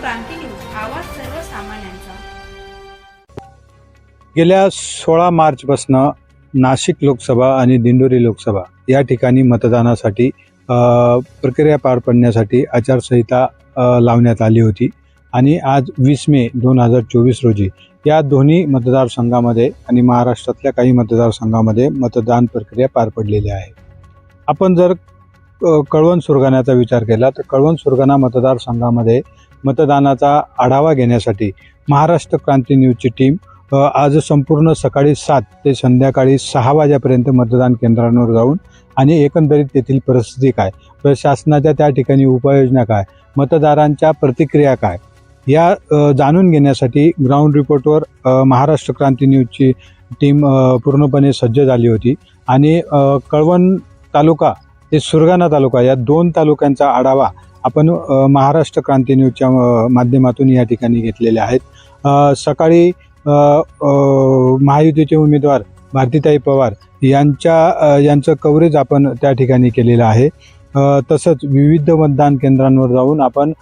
क्रांती news आवाज सर्वसामान्यांचा. गेल्या सोळा मार्चपासनं नाशिक लोकसभा आणि दिंडोरी लोकसभा या ठिकाणी मतदानासाठी प्रक्रिया पार पडण्यासाठी आचारसंहिता लावण्यात आली होती. आणि आज वीस मे दोन हजार चोवीस रोजी या दोन्ही मतदारसंघामध्ये आणि महाराष्ट्रातल्या काही मतदारसंघामध्ये मतदान प्रक्रिया पार पडलेली आहे. आपण जर कळवण सुरगाण्याचा विचार केला तर कळवण सुरगाणा मतदारसंघामध्ये मतदानाचा आढावा घेण्यासाठी महाराष्ट्र क्रांती न्यूजची टीम आज संपूर्ण सकाळी सात ते संध्याकाळी सहा वाजेपर्यंत मतदान केंद्रांवर जाऊन आणि एकंदरीत तेथील परिस्थिती काय प्रशासनाच्या त्या ठिकाणी उपाययोजना काय मतदारांच्या प्रतिक्रिया काय या जाणून घेण्यासाठी ग्राउंड रिपोर्टवर महाराष्ट्र क्रांती न्यूजची टीम पूर्णपणे सज्ज झाली होती आणि कळवण तालुका हे सुरगाणा तालुका या दोन तालुक्यांचा आढावा आपण महाराष्ट्र क्रांती न्यूजच्या माध्यमातून या ठिकाणी घेतलेले आहेत. सकाळी महायुतीचे उमेदवार भारतीताई पवार यांच्या यांचं कव्हरेज आपण त्या ठिकाणी केलेलं आहे. तसंच विविध मतदान केंद्रांवर जाऊन आपण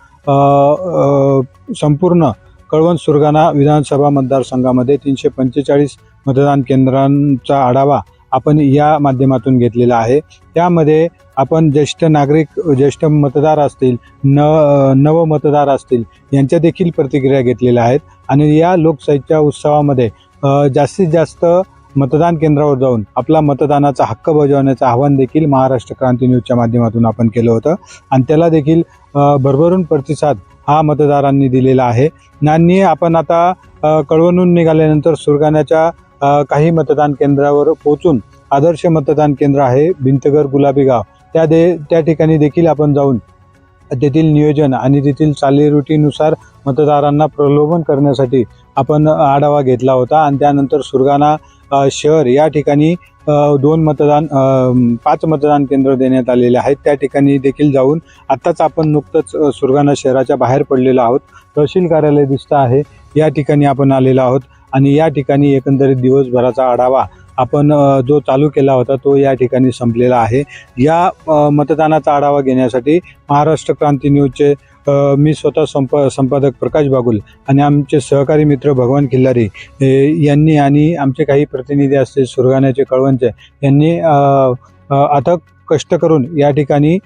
संपूर्ण कळवण सुरगाणा विधानसभा मतदारसंघामध्ये तीनशे पंचेचाळीस मतदान केंद्रांचा आढावा आपण या माध्यमातून घेतलेला आहे. त्यामध्ये आपण ज्येष्ठ नागरिक ज्येष्ठ मतदार असतील न नव मतदार असतील यांच्या देखील प्रतिक्रिया घेतलेल्या आहेत. आणि या लोकशाहीच्या उत्सवामध्ये जास्तीत जास्त मतदान केंद्रावर जाऊन आपला मतदानाचा हक्क बजावण्याचं आवाहन देखील महाराष्ट्र क्रांती न्यूजच्या माध्यमातून आपण केलं होतं. आणि त्याला देखील भरभरून प्रतिसाद हा मतदारांनी दिलेला आहे. आणि आपण आता कळवणून निघाल्यानंतर सुरगाण्याच्या काही मतदान केंद्रावर पोहोचून आदर्श मतदान केंद्र आहे भिंतगर गुलाबी गाव. त्या दे त्या ठिकाणी देखील आपण जाऊन तेथील नियोजन आणि तेथील चालीरुटीनुसार मतदारांना प्रलोभन करण्यासाठी आपण आढावा घेतला होता आणि त्यानंतर सुरगाणा शहर या ठिकाणी दोन मतदान पाच मतदान केंद्र देण्यात आलेले आहेत. त्या ठिकाणी देखील जाऊन आत्ताच आपण नुकतंच सुरगाणा शहराच्या बाहेर पडलेलो आहोत. तहसील कार्यालय दिसतं आहे. या ठिकाणी आपण आलेलो आहोत. आणि या ठिकाणी एकंदरीत दिवसभराचा आढावा आपण जो चालू केला होता तो या ठिकाणी संपलेला आहे. या मतदानाचा आढावा घेण्यासाठी महाराष्ट्र क्रांती न्यूजचे मी स्वतः संप संपादक प्रकाश बागुल आणि आमचे सहकारी मित्र भगवान खिल्लारी यांनी आणि आमचे काही प्रतिनिधी असतील सुरगाण्याचे कळवणचे यांनी अथक कष्ट करून या ठिकाणी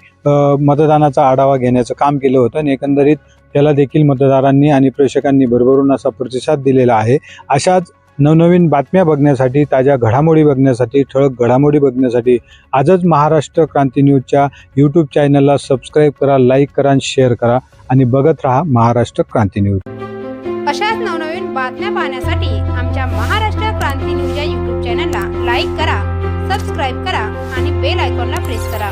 मतदानाचा आढावा घेण्याचं काम केलं होतं आणि एकंदरीत त्याला देखील मतदारांनी आणि प्रेक्षकांनी भरभरून असा प्रतिसाद दिलेला आहे. अशाच नवनवीन बातम्या बघण्यासाठी ताज्या घडामोडी बघण्यासाठी ठळक घडामोडी बघण्यासाठी आजच महाराष्ट्र क्रांती न्यूजच्या यूट्यूब चॅनलला सबस्क्राईब करा लाईक करा आणि शेअर करा आणि बघत राहा महाराष्ट्र क्रांती न्यूज. अशाच नवनवीन बातम्या पाहण्यासाठी आमच्या महाराष्ट्र क्रांती न्यूज या यूट्यूब चॅनलला लाईक करा सबस्क्राईब करा आणि बेल आयकॉनला प्रेस करा.